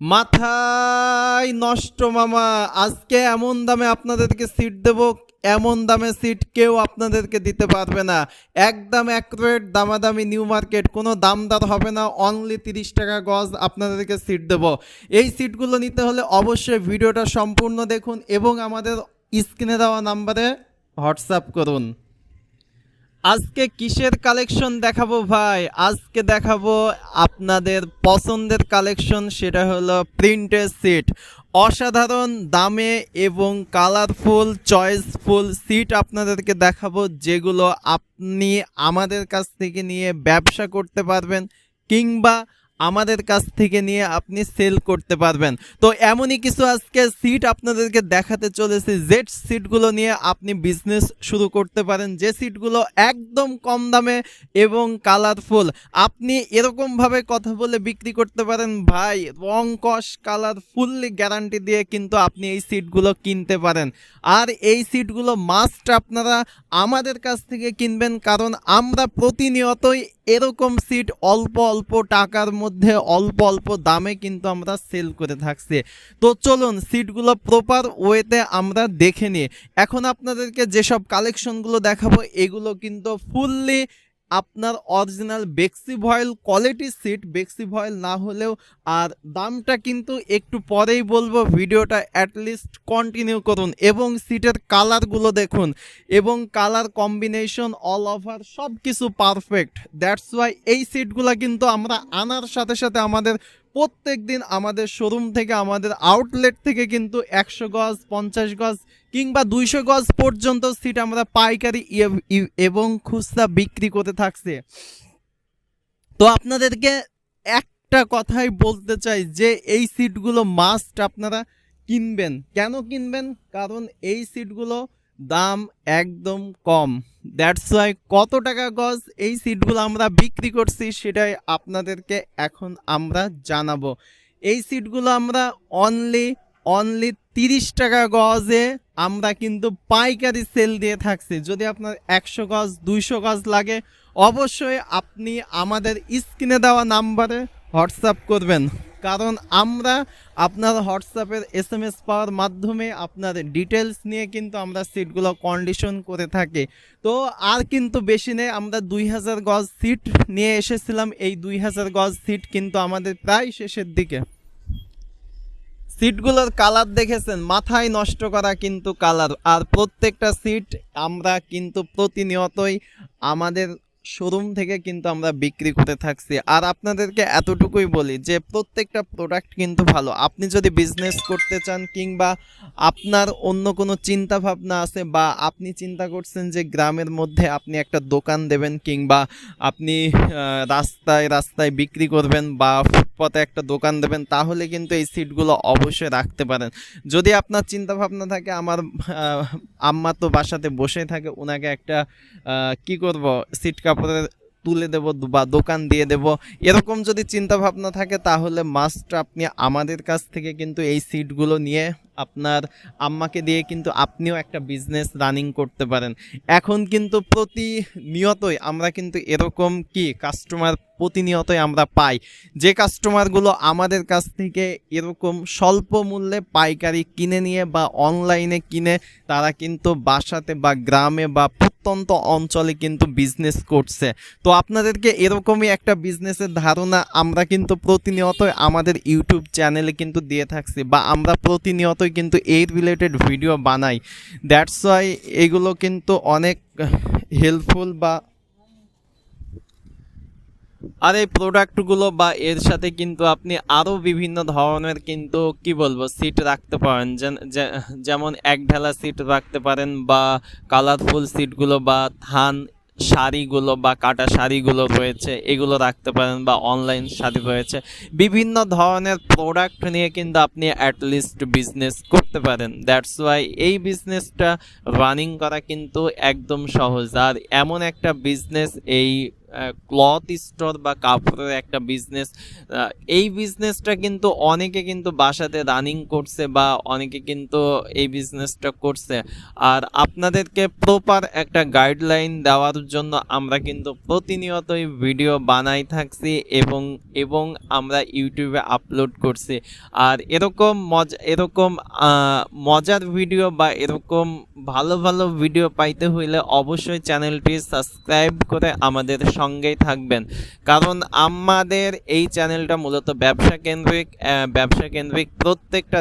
মাথায় নষ্ট মামা, আজকে এমন দামে আপনাদেরকে সিট দেব, এমন দামে সিট কেউ আপনাদেরকে দিতে পারবে না। একদম এক রেট দামাদামি নিউ মার্কেট কোনো দাম দামদার হবে না অনলি তিরিশ টাকা গজ আপনাদেরকে সিট দেব। এই সিটগুলো নিতে হলে অবশ্যই ভিডিওটা সম্পূর্ণ দেখুন এবং আমাদের স্ক্রিনে দেওয়া নাম্বারে হোয়াটসঅ্যাপ করুন। আজকে কিসের কালেকশন দেখাবো ভাই? আজকে দেখাবো আপনাদের পছন্দের কালেকশন, সেটা হলো প্রিন্টের সিট। অসাধারণ দামে এবং কালারফুল, চয়েসফুল সিট আপনাদেরকে দেখাবো, যেগুলো আপনি আমাদের কাছ থেকে নিয়ে ব্যবসা করতে পারবেন কিংবা আমাদের কাছ থেকে নিয়ে আপনি সেল করতে পারবেন। তো এমনই কিছু আজকে সিট আপনাদেরকে দেখাতে চলেছে। জেড সিটগুলো নিয়ে আপনি বিজনেস শুরু করতে পারেন। যে সিটগুলো একদম কম দামে এবং কালারফুল আপনি এরকমভাবে কথা বলে বিক্রি করতে পারেন। ভাই, রং কস কালার ফুললি গ্যারান্টি দিয়ে কিন্তু আপনি এই সিটগুলো কিনতে পারেন। আর এই সিটগুলো মাস্ট আপনারা আমাদের কাছ থেকে কিনবেন। কারণ আমরা প্রতিনিয়তই এরকম সিট অল্প অল্প টাকার মধ্যে অল্প অল্প দামে কিন্তু আমরা সেল করে থাকছি। তো চলুন সিটগুলো প্রপার ওয়েতে আমরা দেখে নিই। এখন আপনাদেরকে যেসব কালেকশনগুলো দেখাবো, এগুলো কিন্তু ফুললি আপনার অরিজিনাল বেক্সি ভয়েল কোয়ালিটি সিট বেক্সি ভয়েল না হলেও, আর দামটা কিন্তু একটু পরেই বলব, ভিডিওটা অ্যাটলিস্ট কন্টিনিউ করুন এবং সিটের কালারগুলো দেখুন এবং কালার কম্বিনেশন অল ওভার সব কিছু পারফেক্ট দ্যাটস ওয়াই এই সিটগুলো কিন্তু আমরা আনার সাথে সাথে আমাদের প্রত্যেক দিন আমাদের শোরুম থেকে, আমাদের আউটলেট থেকে কিন্তু একশো গজ, পঞ্চাশ গজ কিংবা দুইশো গজ পর্যন্ত সিট আমরা পাইকারি এবং খুচরা বিক্রি করে থাকছে। তো আপনাদেরকে একটা কথাই বলতে চাই যে, এই সিটগুলো মাস্ট আপনারা কিনবেন। কেন কিনবেন? কারণ এই সিটগুলো দাম একদম কম। দ্যাটস ওয়াই কত টাকা গজ এই সিটগুলো আমরা বিক্রি করছি সেটাই আপনাদেরকে এখন আমরা জানাব। এই সিটগুলো আমরা অনলি অনলি তিরিশ টাকা গজে আমরা কিন্তু পাইকারি সেল দিয়ে থাকছি। যদি আপনার একশো গজ, দুইশো গজ লাগে, অবশ্যই আপনি আমাদের স্ক্রিনে দেওয়া নাম্বারে হোয়াটসঅ্যাপ করবেন। কারণ আমরা আপনার হোয়াটসঅ্যাপের এস এম এস পাওয়ার মাধ্যমে আপনার ডিটেলস নিয়ে কিন্তু আমরা সিটগুলো কন্ডিশন করে থাকি। তো আর কিন্তু বেশি নেই, আমরা দুই হাজার গজ সিট নিয়ে এসেছিলাম। এই দুই হাজার গজ সিট কিন্তু আমাদের প্রায় শেষের দিকে। সিটগুলোর কালার দেখেছেন? মাথায় নষ্ট করা কিন্তু কালার আর প্রত্যেকটা সিট আমরা কিন্তু প্রতিনিয়তই আমাদের শোরুম থেকে কিন্তু আমরা বিক্রি করে থাকছি। আর আপনাদেরকে এতটুকুই বলি যে, প্রত্যেকটা প্রোডাক্ট কিন্তু ভালো। আপনি যদি বিজনেস করতে চান কিংবা আপনার অন্য কোনো চিন্তা ভাবনা আছে বা আপনি চিন্তা করছেন যে, গ্রামের মধ্যে আপনি একটা দোকান দেবেন কিংবা আপনি রাস্তায় রাস্তায় বিক্রি করবেন বা ফুটপাতে একটা দোকান দেবেন, তাহলে কিন্তু এই সিটগুলো অবশ্যই রাখতে পারেন। যদি আপনার চিন্তা ভাবনা থাকে, আমার আম্মা তো বাসাতে বসে থাকে ওনাকে একটা কি করব, সিট কাপড়ের তুলে দেব বা দোকান দিয়ে দেব। এরকম যদি চিন্তা ভাবনা থাকে, তাহলে মাস্ট আপনি আমাদের কাছ থেকে কিন্তু এই সিটগুলো নিয়ে আপনার আম্মাকে দিয়ে কিন্তু আপনিও একটা বিজনেস রানিং করতে পারেন। এখন কিন্তু প্রতিনিয়তই আমরা কিন্তু এরকম কি কাস্টমার প্রতিনিয়তই আমরা পাই। যে কাস্টমারগুলো আমাদের কাছ থেকে এরকম স্বল্প মূল্যে পাইকারি কিনে নিয়ে বা অনলাইনে কিনে, তারা কিন্তু বাসাতে বা গ্রামে বা প্রত্যন্ত অঞ্চলে কিন্তু বিজনেস করছে। তো আপনাদেরকে এরকমই একটা বিজনেসের ধারণা আমরা কিন্তু প্রতিনিয়তই আমাদের ইউটিউব চ্যানেলে কিন্তু দিয়ে থাকছি বা আমরা প্রতিনিয়তই কিন্তু এই রিলেটেড ভিডিও বানাই। দ্যাটস ওয়াই এগুলো কিন্তু অনেক হেল্পফুল বা আর এই প্রোডাক্টগুলো বা এর সাথে কিন্তু আপনি আরও বিভিন্ন ধরনের কিন্তু কি বলব সিট রাখতে পারেন। যেমন এক ঢালা সিট রাখতে পারেন বা কালারফুল সিটগুলো বা থান শাড়িগুলো বা কাটা শাড়িগুলো রয়েছে, এগুলো রাখতে পারেন বা অনলাইন শাড়ি রয়েছে। বিভিন্ন ধরনের প্রোডাক্ট নিয়ে কিন্তু আপনি অ্যাটলিস্ট বিজনেস করতে পারেন। দ্যাটস ওয়াই এই বিজনেসটা রানিং করা কিন্তু একদম সহজ। আর এমন একটা বিজনেস এই ক্লথ স্টোর বা কাপড়ের একটা বিজনেস এই বিজনেসটা কিন্তু অনেকে কিন্তু বাসাতে রানিং করছে বা অনেকে কিন্তু এই বিজনেসটা করছে। আর আপনাদেরকে প্রপার একটা গাইডলাইন দেওয়ার জন্য আমরা কিন্তু প্রতিনিয়তই ভিডিও বানাই থাকছি এবং এবং আমরা ইউটিউবে আপলোড করছি। আর এরকম মজা, এরকম মজার ভিডিও বা এরকম ভালো ভালো ভিডিও পাইতে হইলে অবশ্যই চ্যানেলটি সাবস্ক্রাইব করে আমাদের সঙ্গেই থাকবেন। কারণ আমাদের এই চ্যানেলটা মূলত ব্যবসা কেন্দ্রিক ব্যবসা কেন্দ্রিক প্রত্যেকটা